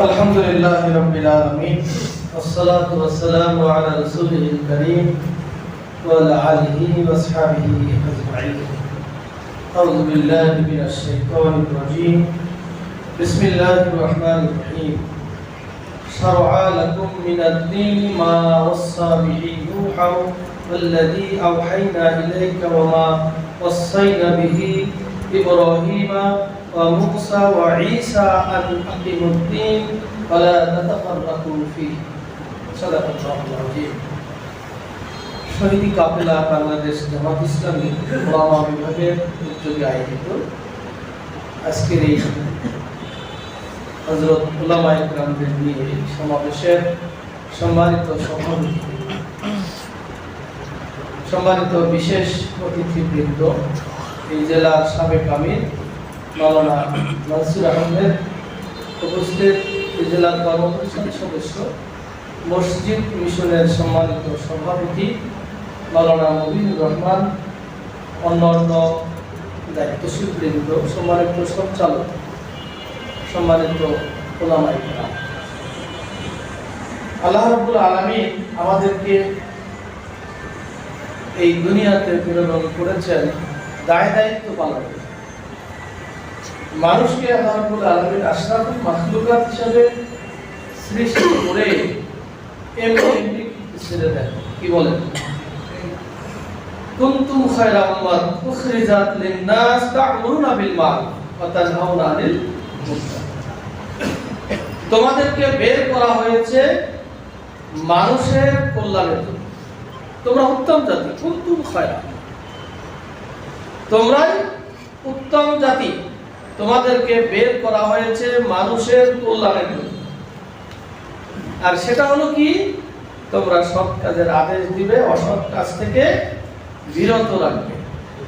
الحمد لله رب العالمين والصلاة والسلام على رسوله الكريم وعلى آله وأصحابه أجمعين. أعوذ بالله من الشيطان الرجيم. بسم الله الرحمن الرحيم. شرع لكم من الدين ما وصى به نوحا والذي أوحينا إليك وما وصينا به إبراهيم وموسى وعيسى أن أقيموا الدين ولا تتفرقوا فيه صدق الله العظيم শহীদি কাফেলা বাংলাদেশ জামাত ইসলামী ওলামা বিভাগের উদ্যোগে আয়োজিত আজকের এই হজরত ওলামা ইকরামদের নিয়ে এই সমাবেশের সম্মানিত সভাপতি সম্মানিত বিশেষ অতিথিবৃন্দ এই জেলার সাবেক আমির মাওলানা মনসুর আহমেদ উপস্থিত জেলার কর্মপরিষদ সদস্য, মসজিদ মিশনের সম্মানিত সভাপতি মাওলানা মবিনুর রহমান, অন্যান্য দায়িত্বশীল বৃন্দ সম্মানিত সঞ্চালক, সম্মানিত ওলামাই কেরাম। আল্লাহ রাব্বুল আলামিন আমাদেরকে এই দুনিয়াতে প্রেরণ করেছেন, দায় দায়িত্ব পালন। মানুষকে আল্লাহ রাব্বুল আলামিন আশরাফুল হিসেবে সৃষ্টি করে ছেড়ে দেন। কি বলেন? কুনতুম খায়রা উম্মাত উখরিজাত লিন-নাস তা'মুরুনা বিল মা'রুফ ওয়া তানহাউনা আনিল মুনকার তোমাদেরকে বের করা হয়েছে মানুষের কল্যাণের জন্য। তোমরা উত্তম জাতি, কুনতুম খায়রা তোমরাই উত্তম জাতি। তোমাদেরকে বের করা হয়েছে মানুষের কল্যাণের জন্য। আর সেটা হলো কি? তোমরা সৎ কাজের আদেশ দিবে, অসৎ কাজ থেকে বিরত রাখবে।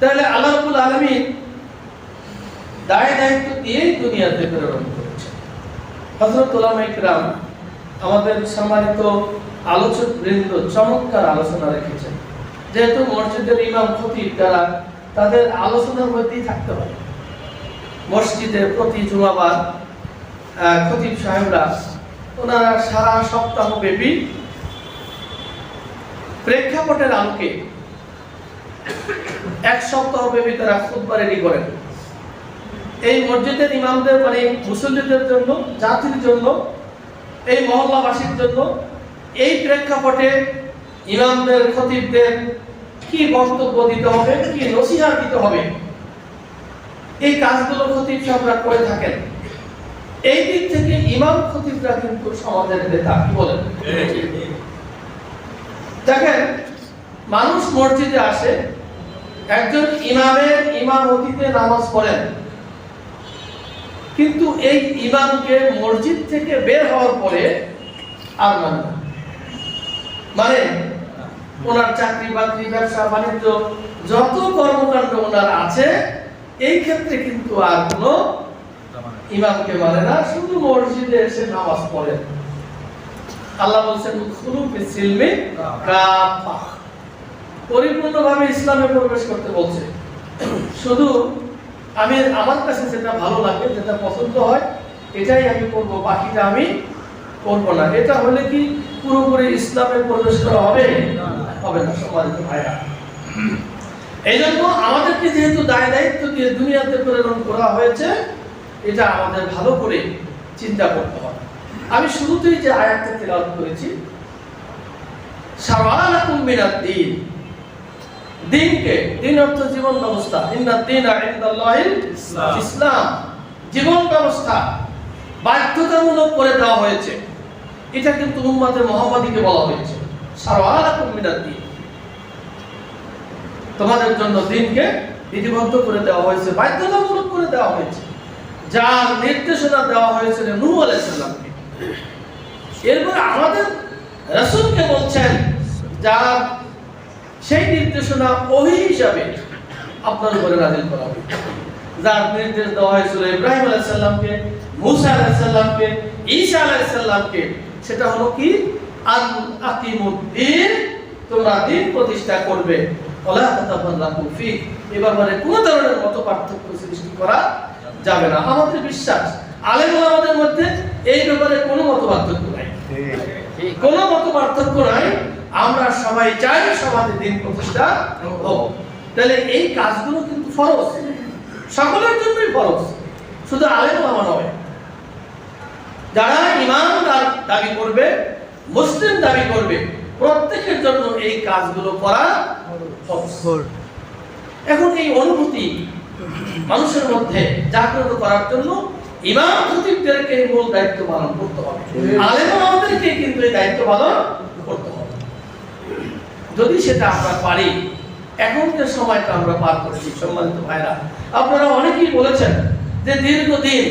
তাহলে আল্লাহ রাব্বুল আলামিন দায় দায়িত্ব দিয়েই দুনিয়াতে প্রেরণ করেছে। উলামা ইকরাম আমাদের সম্মানিত আলোচক বৃন্দ চমৎকার আলোচনা রেখেছেন। যেহেতু মসজিদের ইমাম খতিব, তারা তাদের আলোচনার মধ্যেই থাকতে হয় মসজিদে প্রতি জুমাবার খতিব সাহেবরা ওনারা সারা সপ্তাহ ব্যাপী প্রেক্ষাপটের আলোকে এক সপ্তাহ ব্যাপী তারা খুতবা রেডি করেন। এই মসজিদের ইমামদের মানে মুসল্লিদের জন্য, জাতির জন্য, এই মহল্লাবাসীর জন্য এই প্রেক্ষাপটে ইমামদের, খতিবদের কি বক্তব্য দিতে হবে, কি নসিহা দিতে হবে? এই কাজগুলো খতিব সাহেবরা করে থাকেন। এই দিক থেকে ইমাম খতিবরা কিন্তু সমাজের নেতা, কি বলেন? দেখেন, মানুষ মসজিদে আসে, একজন ইমামের ইমামতিতে নামাজ পড়েন। কিন্তু এই ইমামকে মসজিদ থেকে বের হওয়ার পরে আর মানে মানে ওনার চাকরি বাকরি ব্যবসা বাণিজ্য যত কর্মকাণ্ড ওনার আছে এই ক্ষেত্রে কিন্তু আর কোনো ইমামকে মানে না, শুধু মসজিদে এসে নামাজ পড়েন আল্লাহ বলছেন পরিপূর্ণভাবে ইসলামে প্রবেশ করতে বলছে। শুধু আমি, আমার কাছে যেটা ভালো লাগে, যেটা পছন্দ হয়, এটাই আমি করব, বাকিটা আমি করব না। এটা হলে কি পুরোপুরি ইসলামে প্রবেশ করা হবে? হবে না, সম্মানিত ভাইরা। এই জন্য আমাদেরকে যেহেতু দায় দায়িত্ব দিয়ে দুনিয়াতে প্রেরণ করা হয়েছে এটা আমাদের ভালো করে চিন্তা করতে হবে। আমি শুরুতেই যে আয়াতটা তেলাওয়াত করেছি সারালাকুম মিনাদ দ্বীন দিনকে দিন অর্থ জীবন ব্যবস্থা। ইন্না দিন ইনদাল্লাহিল ইসলাম। ইসলাম। জীবন ব্যবস্থা বাধ্যতামূলক করে দেওয়া হয়েছে। এটা কিন্তু উম্মতে মুহাম্মাদীকে বলা হয়েছে। সারালাকুম মিনাদ দ্বীন তোমাদের জন্য দিনকে বিধিবদ্ধ করে দেওয়া হয়েছে, বাধ্যতামূলক করে দেওয়া হয়েছে। যার নির্দেশনা দেওয়া হয়েছিল নূহ আলাইহিস সালামকে। এরপর আমাদের রাসূলকে বলছেন, যার সেই নির্দেশনা ওহি হিসাবে আপনার উপরে নাজিল করা হবে যার নির্দেশ দেওয়া হয়েছিল ইব্রাহিম আলাইহিস সালামকে, মুসা আলাইহিস সালামকে, ঈসা আলাইহিস সালামকে, সেটা হলো কি? আন আকিমুদ্দিন তোমরা দিন প্রতিষ্ঠা করবে। ওলা তাতাফাররাকু ফি এ ব্যাপারে কোনো ধরনের মত পার্থক্য সৃষ্টি করা যাবে না। আমাদের বিশ্বাস আলেম আমাদের মধ্যে এই ব্যাপারে কোনো মত পার্থক্য নাই। কোনো মত পার্থক্য নাই। আমরা সবাই চাই সমাজে দিন প্রতিষ্ঠা হোক। তাহলে এই কাজগুলো কিন্তু ফরজ। সকলের জন্যই ফরজ। শুধু আলেম আমার নয়। যারা ইমানদার দাবি করবে মুসলিম দাবি করবে প্রত্যেকের জন্য এই কাজগুলো করা। এখন এই অনুভূতি মানুষের মধ্যে জাগ্রত করার জন্য ইমাম খতিবদেরকে মূল দায়িত্ব পালন করতে হবে। আলেম আমাদেরকে কিন্তু এই দায়িত্ব পালন করতে হবে। যদি সেটা আমরা পারি এখন যে সময়টা আমরা পার করছি, সম্মানিত ভাইরা। আপনারা অনেকেই বলেছেন যে দীর্ঘদিন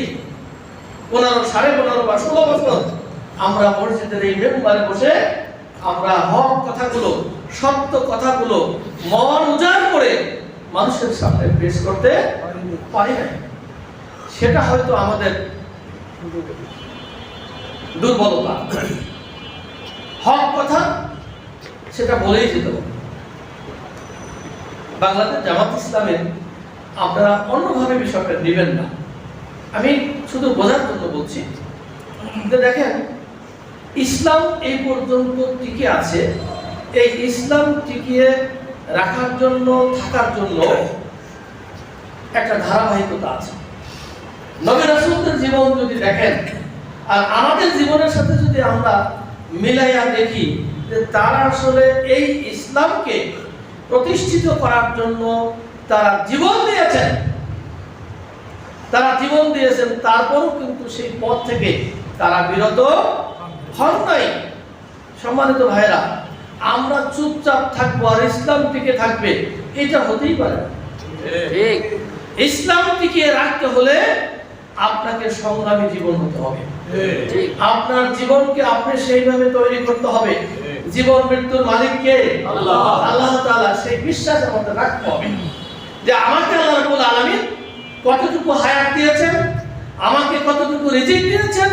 পনেরো, সাড়ে পনেরো বা ষোলো বছর আমরা মসজিদের এই মেম্বারে বসে আমরা হক কথাগুলো সত্য কথাগুলো মন উজাড় করে মানুষের সামনে পেশ করতে পারি না সেটা হয়তো আমাদের দুর্বলতা। হক কথা সেটা বলেই যেত। বাংলাদেশ জামাত ইসলামের আপনারা অন্যভাবে বিষয়টা নেবেন না। আমি শুধু বোঝার জন্য বলছি দেখেন, ইসলাম এই পর্যন্ত টিকে আছে এই ইসলাম টিকিয়ে রাখার জন্য, থাকার জন্য একটা ধারাবাহিকতা আছে। নবী রাসূলদের জীবন যদি দেখেন, আর আমাদের জীবনের সাথে যদি আমরা মিলাইয়া দেখি, যে তারা আসলে এই ইসলামকে প্রতিষ্ঠিত করার জন্য তারা জীবন দিয়েছেন। তারা জীবন দিয়েছেন, তারপরও কিন্তু সেই পথ থেকে তারা বিরত হন নাই। সম্মানিত ভাইরা আমরা চুপচাপ থাকব আর ইসলাম টিকে থাকবে এটা হতেই পারে ঠিক। ইসলাম টিকে রাখতে হলে আপনাকে সংগ্রামী জীবন হতে হবে। আপনার জীবনকে আপনি সেইভাবে তৈরি করতে হবে। জীবন মৃত্যুর মালিককে আল্লাহ। আল্লাহ তাআলা সেই বিশ্বাস আমাদের রাখতে হবে। যে আমাকে আল্লাহ রাব্বুল আলামিন কতটুকু হায়াত দিয়েছেন আমাকে কতটুকু রিজিক দিয়েছেন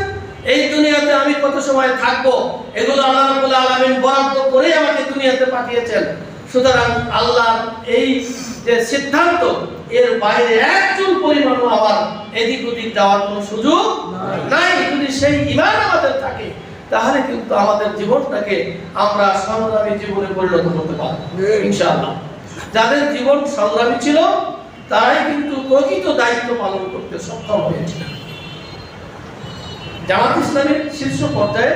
এই দুনিয়াতে আমি কত সময় থাকব? এগুলো আল্লাহ রাব্বুল আলামিন বরাদ্দ করে আমাকে দুনিয়াতে পাঠিয়েছেন। সুতরাং আল্লাহ এই যে সিদ্ধান্ত এর বাইরে একজন পরিমাণও আমার এদিক ওদিক যাওয়ার কোনো সুযোগ নাই। যদি সেই ইমান আমাদের থাকে তাহলে কিন্তু আমাদের জীবনটাকে আমরা সংগ্রামী জীবনে পরিণত করতে পারব ইনশাআল্লাহ। যাদের জীবন সংগ্রামী ছিল তারাই কিন্তু প্রকৃত দায়িত্ব পালন করতে সক্ষম হয়েছিল। জামাত ইসলামের শীর্ষ পর্যায়ে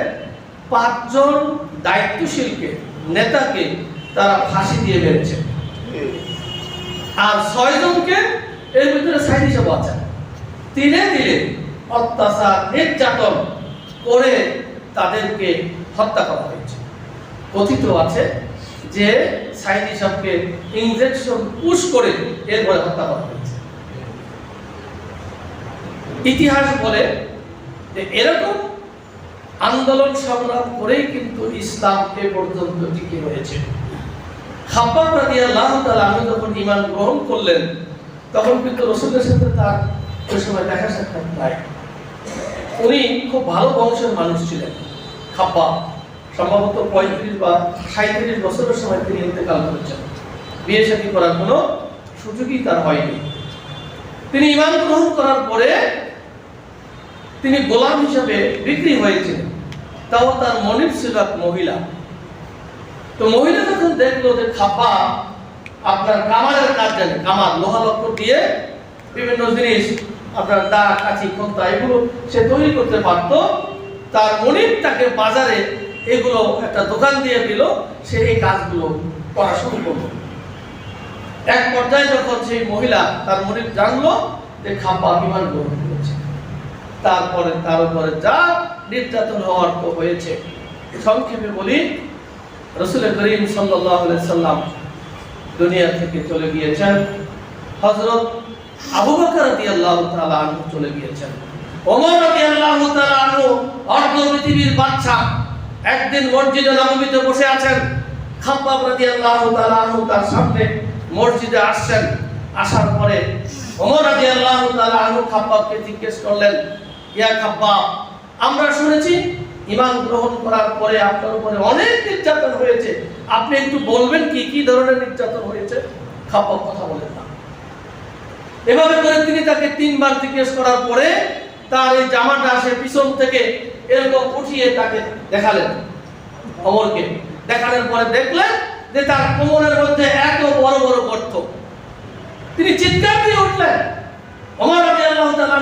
পাঁচজন দায়িত্বশীলকে, নেতাকে তারা ফাঁসি দিয়ে মেরেছে। আর ছয়জনকে এর ভিতরে সাইড হিসাবে আছে। তিলে তিলে অত্যাচার, নির্যাতন করে তাদেরকে হত্যা করা হয়েছে। কথিত আছে যে সাইদ হিসাবকে ইনজেকশন পুশ করে এরপরে হত্যা করা হয়েছে। ইতিহাস বলে এরকম আন্দোলন সংগ্রাম করেই কিন্তু ইসলাম এ পর্যন্ত টিকে রয়েছে। খাব্বাব রাদিয়াল্লাহু তাআলা আমি যখন ঈমান গ্রহণ করলেন, তখন কিন্তু রসুলের সাথে তার ওই সময় দেখা সাক্ষাৎ নাই। উনি খুব ভালো বংশের মানুষ ছিলেন, খাব্বাব। সম্ভবত পঁয়ত্রিশ বা সাঁত্রিশ বছরের সময় তিনি ইন্তেকাল করেছেন। বিয়ে শাদী করার কোনো সুযোগই তার হয়নি। তিনি ইমান গ্রহণ করার পরে তিনি গোলাম হিসাবে বিক্রি হয়েছিলেন। তাও তার মনিব ছিল এক মহিলা। তো মহিলা যখন দেখল যে খাপা আপনার কামারের কাজ জানে কামার লোহা লক্ষ্য দিয়ে বিভিন্ন জিনিস, আপনার দা কাছি খন্তা এগুলো সে তৈরি করতে পারতো। তার মনিব তাকে বাজারে এগুলো একটা দোকান দিয়ে দিল, সে এই কাজগুলো করা শুরু করল। এক পর্যায়ে যখন সেই মহিলা, তার মনিব জানলো যে খাপা বিমান গ্রহণ তারপরে তার উপরে যা নির্যাতন হওয়ার তো হয়েছে। সংক্ষেপে বলি, রসুল করিম আলাইহি সাল্লাম দুনিয়া থেকে চলে গিয়েছেন। হজরত আবু বকর রাদিয়াল্লাহু তাআলা আনহু চলে গিয়েছেন। ওমর রাদিয়াল্লাহু তাআলা আনহু অর্ধ পৃথিবীর বাদশা, একদিন মসজিদে নববীতে বসে আছেন। খাব্বাব রাদিয়াল্লাহু তাআলা আনহু তার সামনে মসজিদে আসছেন। আসার পরে ওমর রাদিয়াল্লাহু তাআলা আনহু খাব্বাবকে জিজ্ঞেস করলেন ইয়া আমরা শুনেছি ইমান গ্রহণ করার পরে আপনার উপরে অনেক নির্যাতন হয়েছে। আপনি একটু বলবেন কি কি ধরনের নির্যাতন হয়েছে? খাব্বাব কথা বলেন না। এভাবে করে তিনি তাকে তিনবার জিজ্ঞেস করার পরে তার এই জামাটা সে পিছন থেকে এরকম উঠিয়ে তাকে দেখালেন অমরকে। দেখানোর পরে দেখলেন যে তার কোমরের মধ্যে এত বড় বড় গর্ত। তিনি চিৎকার দিয়ে উঠলেন। অমর রাদিয়াল্লাহু তাআলা